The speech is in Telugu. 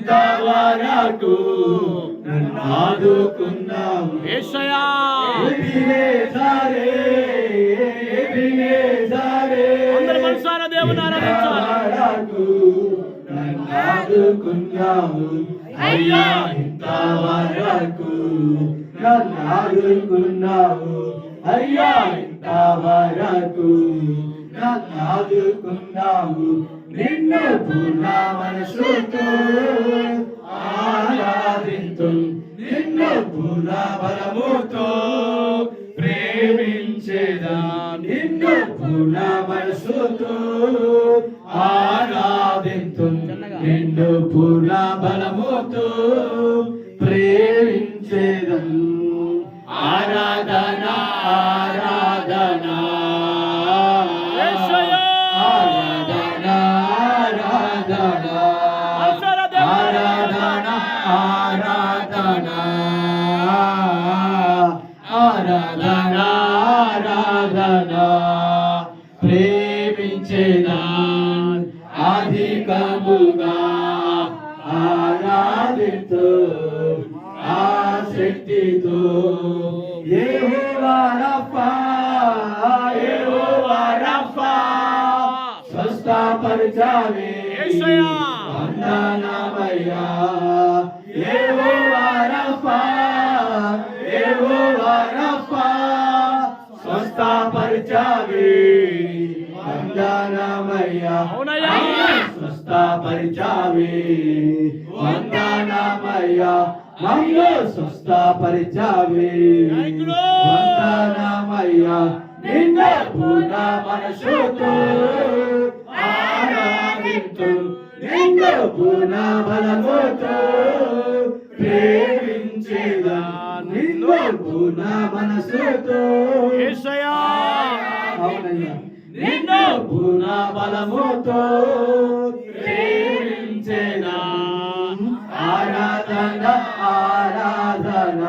ఇంతవరకు నన్ను ఆదుకున్నావు. ఏషయా అందరి మనసారా దేవుని ఆరాధించాలి. అయ్యా ఇంతవరకు నాదుకున్నావు అయ్యా ఇంత వరకు ఆదుకున్నావు నిన్ను పూర్ణ మనసుతో ఆరాధింతు నిన్ను పూర్ణ బలముతో ప్రేమించేదా. నిన్ను పూర్ణ మనసుతో ఆరాధింతు నిన్ను పూర్ణ బలముతో ప్రేమించేదం. ఆరాధన ఆరాధన ఆరాధన. ఆరాధన ప్రేమించేదా అధికముగా ఆరాధితో ఆసక్తితో స్వస్థపరచావే! వందనమయ్యా. యెహోవా రఫా యెహోవా రఫా స్వస్థపరచావే వందనమయ్యా. స్వస్థపరిచావే వందనమయ్యా మమ్ము స్వస్థపరిచావే. వందనమయ్యా. నిన్న పూర్ణ మనసుతో బలముతో ప్రేమించేదా నిన్ను పూర్ణ మనసుతో? ఏషయా అవునయ్యా. నిన్ను పూర్ణ బలముతో ప్రేమించేదా? ఆరాధన ఆరాధన?